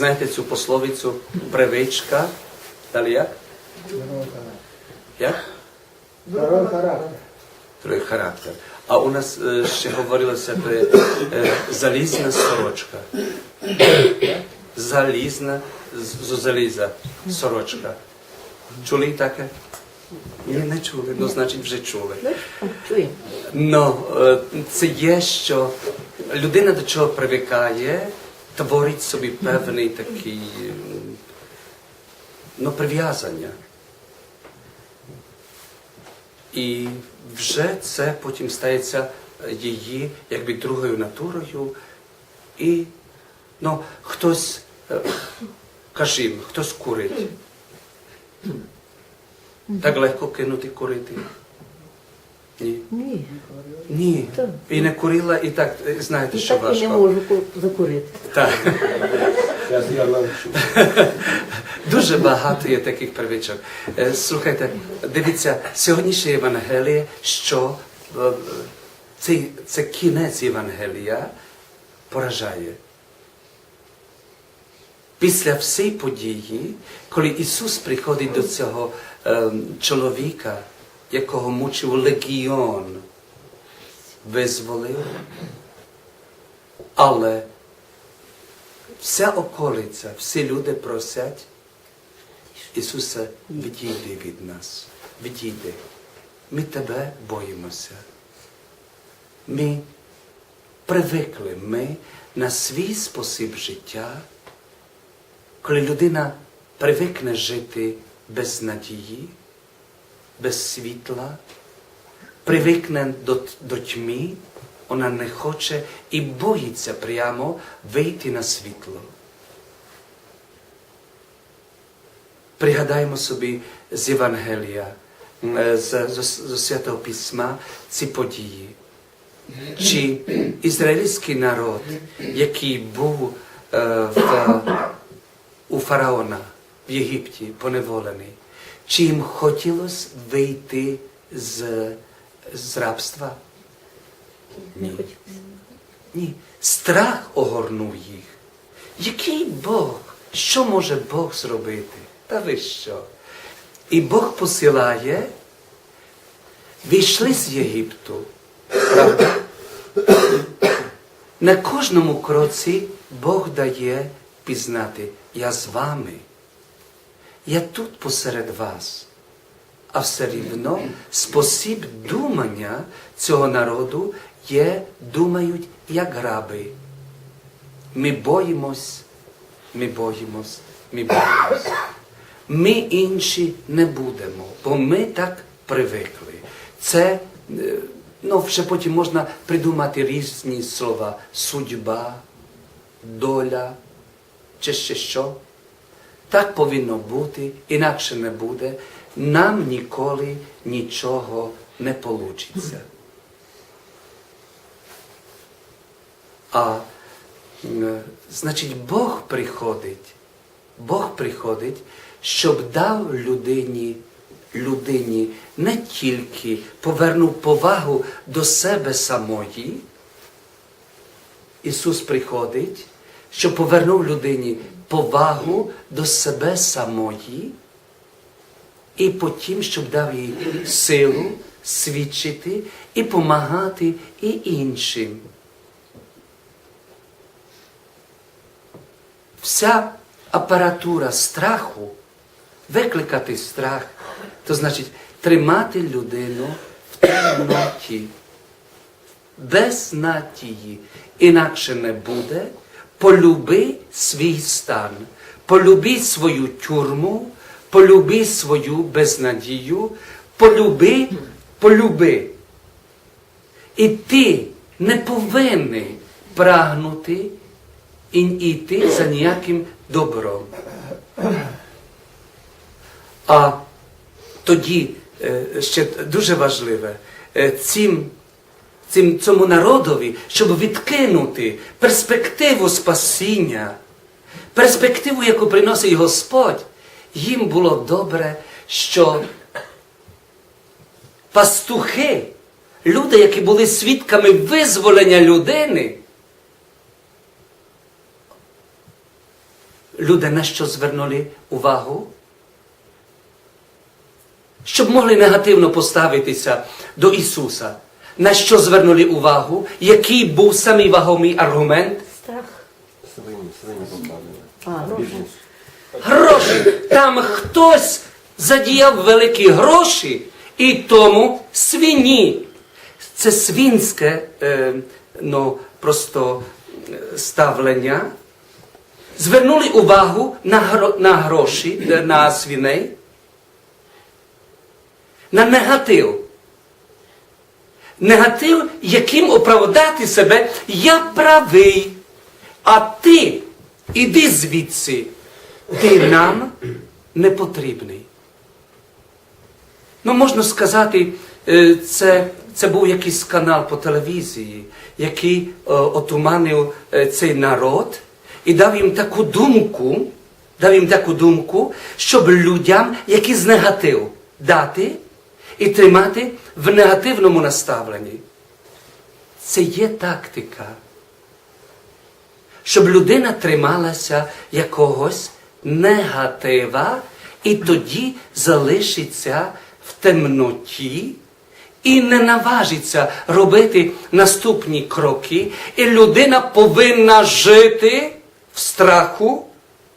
Знаєте цю пословицю привичка. Далі як? Як? Второй характер. Другий характер. А у нас е, ще говорилося про е, залізна сорочка. Залізна заліза сорочка. Чули таке? Ні, не чули. Ну, значить, вже чули. Чуємо. Ну, е, це є, що людина до чого привикає, творить собі певний такий ну, прив'язання. І вже це потім стається її якби другою натурою. І ну, хтось, е, кажімо, хтось курить. Так легко кинути курити. Ні. Ні. Ні. Так. І не курила, і так е, знаєте, І що так і не можу закурити. Так. Я. Дуже багато є таких привичок. Е, Слухайте, дивіться, сьогоднішнє Євангеліє, що е, це, це кінець Євангелія поражає. Після всієї події, коли Ісус приходить до цього е, чоловіка, якого мучив легіон, визволив, але вся околиця, всі люди просять, Ісусе, відійди від нас, відійди. Ми тебе боїмося. Ми привикли ми на свій спосіб життя, коли людина привикне жити без надії, без світла, привикне до, до тьми, вона не хоче і боїться прямо вийти на світло. Пригадаємо собі з Євангелія, з, з, з Святого Письма ці події. Чи ізраїльський народ, який був е, в, у фараона в Єгипті поневолений, чи їм хотілося вийти з, з рабства? Ні. Ні. Страх огорнув їх. Який Бог? Що може Бог зробити? Та ви що? І Бог посилає, вийшли з Єгипту. Правда? На кожному кроці Бог дає пізнати, я з вами. Я тут посеред вас. А все рівно спосіб думання цього народу є, думають, як граби. Ми боїмось, ми боїмось, ми боїмось. Ми інші не будемо, бо ми так привикли. Це, е, ну, ще потім можна придумати різні слова. Судьба, доля, чи ще що. Так повинно бути, інакше не буде. Нам ніколи нічого не вийде. А значить, Бог приходить, Бог приходить, щоб дав людині, людині не тільки повернув повагу до себе самої. Ісус приходить, щоб повернув людині повагу до себе самої, і потім, щоб дав їй силу свідчити і помагати і іншим. Вся апаратура страху, викликати страх, то значить тримати людину в темноті, без надії, інакше не буде. Полюби свій стан, полюби свою тюрму, полюби свою безнадію, полюби, полюби. І ти не повинен прагнути і йти за ніяким добром. А тоді е, ще дуже важливе, е, цим, цим, цьому народові, щоб відкинути перспективу спасіння, перспективу, яку приносить Господь, їм було добре, що пастухи, люди, які були свідками визволення людини, люди на що звернули увагу? Щоб могли негативно поставитися до Ісуса. На що звернули увагу? Який був самий вагомий аргумент? Страх. Свині, свині попадали. Гроші. Там хтось задіяв великі гроші, і тому свині. Це свінське е, ну, просто е, ставлення. Звернули увагу на, гро, на гроші, е, на свиней, на негатив. Негатив, яким оправдати себе, я правий, а ти іди звідси, ти нам не потрібний. Ну, можна сказати, е, це, це був якийсь канал по телевізії, який е, отуманив е, цей народ і дав їм таку думку, дав їм таку думку, щоб людям якийсь негатив дати і тримати в негативному наставленні. Це є тактика щоб людина трималася якогось негатива і тоді залишиться в темноті і не наважиться робити наступні кроки, і людина повинна жити в страху,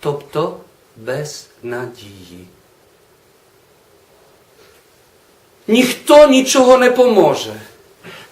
тобто без надії. Ніхто нічого не поможе.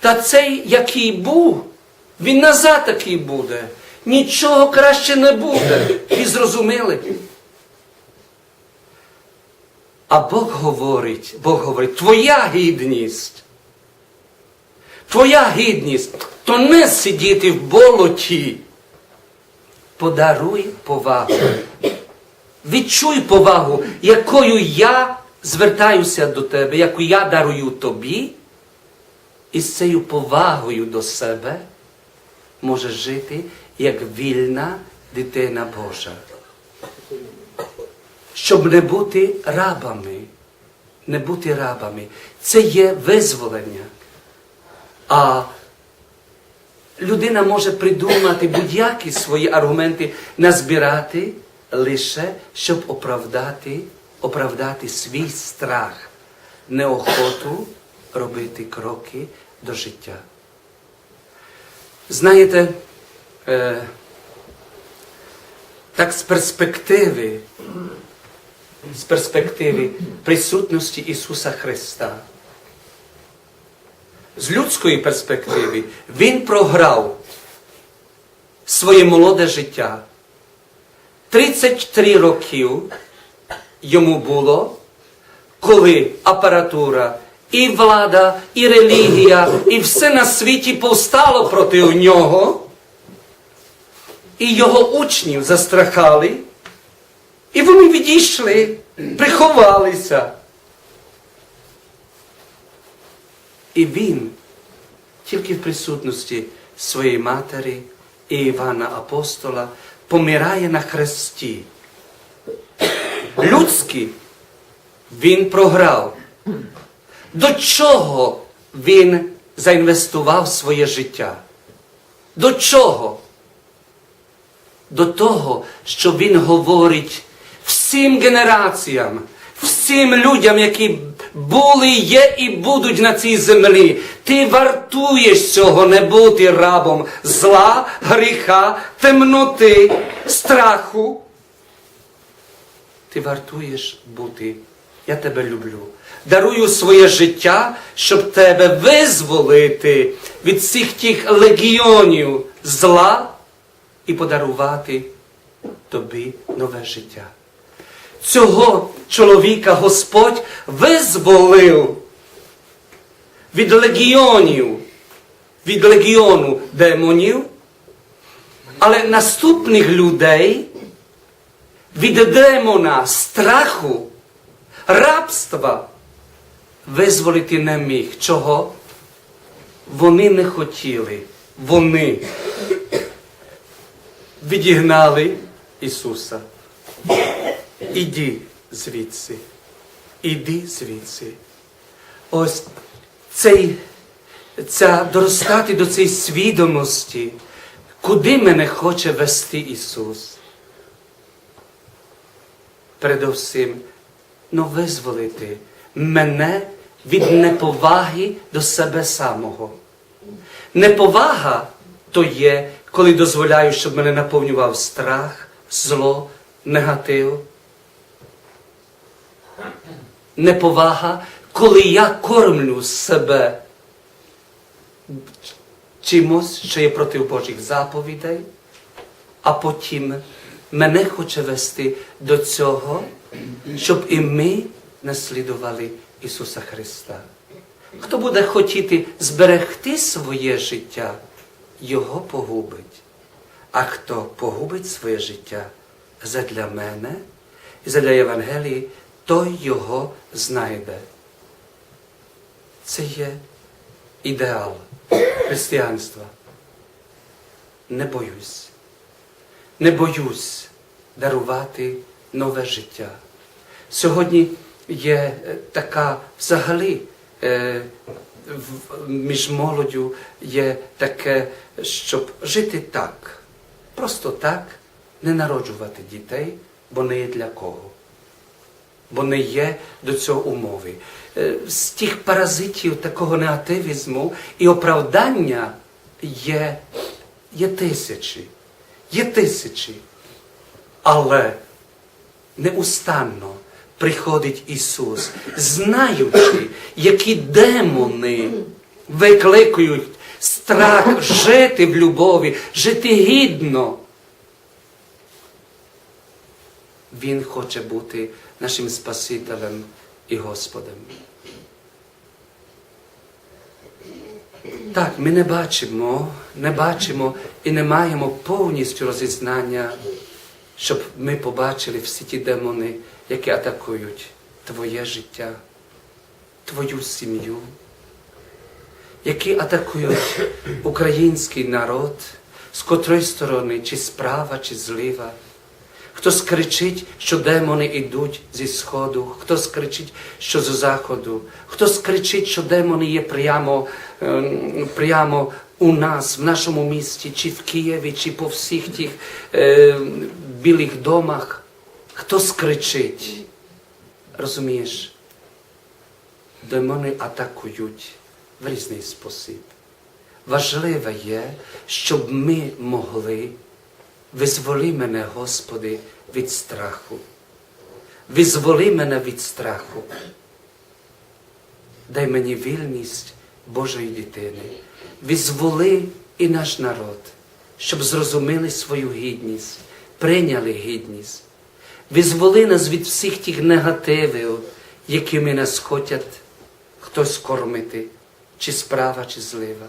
Та цей, який був, він назад такий буде. Нічого краще не буде. І зрозуміли. А Бог говорить, Бог говорить, твоя гідність, твоя гідність, то не сидіти в болоті. Подаруй повагу. Відчуй повагу, якою я звертаюся до тебе, яку я дарую тобі, і з цією повагою до себе можеш жити як вільна дитина Божа. Щоб не бути рабами. Не бути рабами. Це є визволення. А людина може придумати будь-які свої аргументи назбирати лише, щоб оправдати, оправдати свій страх, неохоту робити кроки до життя. Знаєте, е, так з перспективи, з перспективи присутності Ісуса Христа. З людської перспективи Він програв своє молоде життя. 33 років йому було, коли апаратура, і влада, і релігія, і все на світі повстало проти нього. І його учнів застрахали, і вони відійшли, приховалися. І він тільки в присутності своєї матері і Івана Апостола помирає на хресті. Людський він програв. До чого він заінвестував своє життя? До чого? До того, що він говорить всім генераціям, всім людям, які були, є і будуть на цій землі. Ти вартуєш цього не бути рабом зла, гріха, темноти, страху. Ти вартуєш бути. Я тебе люблю. Дарую своє життя, щоб тебе визволити від всіх тих легіонів зла і подарувати тобі нове життя. Цього чоловіка Господь визволив від легіонів, від легіону демонів, але наступних людей від демона страху, рабства визволити не міг. Чого? Вони не хотіли. Вони відігнали Ісуса. Іди звідси. Іди звідси. Ось цей, ця доростати до цієї свідомості, куди мене хоче вести Ісус. Передовсім ну, визволити мене від неповаги до себе самого. Неповага то є, коли дозволяю, щоб мене наповнював страх, зло, негатив. Неповага, коли я кормлю себе чимось, що є проти Божих заповідей, а потім мене хоче вести до цього, щоб і ми наслідували Ісуса Христа. Хто буде хотіти зберегти своє життя, його погубить. А хто погубить своє життя задля мене і задля Євангелії, той його знайде. Це є ідеал християнства. Не боюсь. Не боюсь дарувати нове життя. Сьогодні є е, така взагалі е, між молоддю є таке, щоб жити так, просто так, не народжувати дітей, бо не є для кого. Бо не є до цього умови. Е, З тих паразитів такого негативізму і оправдання є, є тисячі. Є тисячі. Але неустанно приходить Ісус, знаючи, які демони викликують страх жити в любові, жити гідно. Він хоче бути нашим Спасителем і Господом. Так, ми не бачимо, не бачимо і не маємо повністю розізнання, щоб ми побачили всі ті демони, які атакують твоє життя, твою сім'ю, які атакують український народ, з котрої сторони, чи справа, чи зліва. Хто скричить, що демони йдуть зі сходу, хто скричить, що з заходу, хто скричить, що демони є прямо, ем, прямо у нас, в нашому місті, чи в Києві, чи по всіх тих е, білих домах. Хто скричить? Розумієш? Демони атакують в різний спосіб. Важливе є, щоб ми могли Визволи мене, Господи, від страху. Визволи мене від страху. Дай мені вільність Божої дитини. Визволи і наш народ, щоб зрозуміли свою гідність, прийняли гідність. Визволи нас від всіх тих негативів, якими нас хочуть хтось кормити, чи справа, чи злива.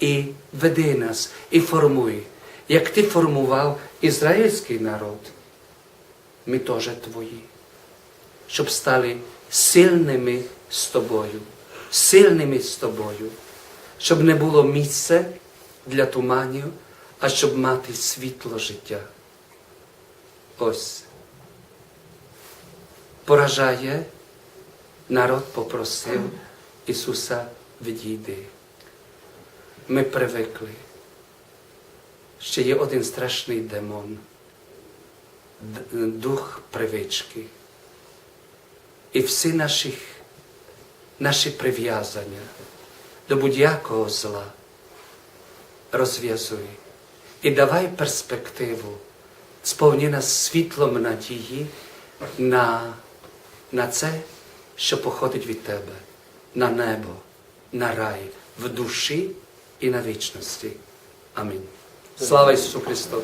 І веди нас, і формуй як ти формував ізраїльський народ, ми теж твої, щоб стали сильними з тобою, сильними з тобою, щоб не було місця для туманів, а щоб мати світло життя. Ось. Поражає, народ попросив Ісуса відійди. Ми привикли ще є один страшний демон, дух привички. І всі наші, наші прив'язання до будь-якого зла розв'язуй. І давай перспективу, сповні світлом надії на, на це, що походить від тебе, на небо, на рай, в душі і на вічності. Амінь. Слава Ісусу Христу!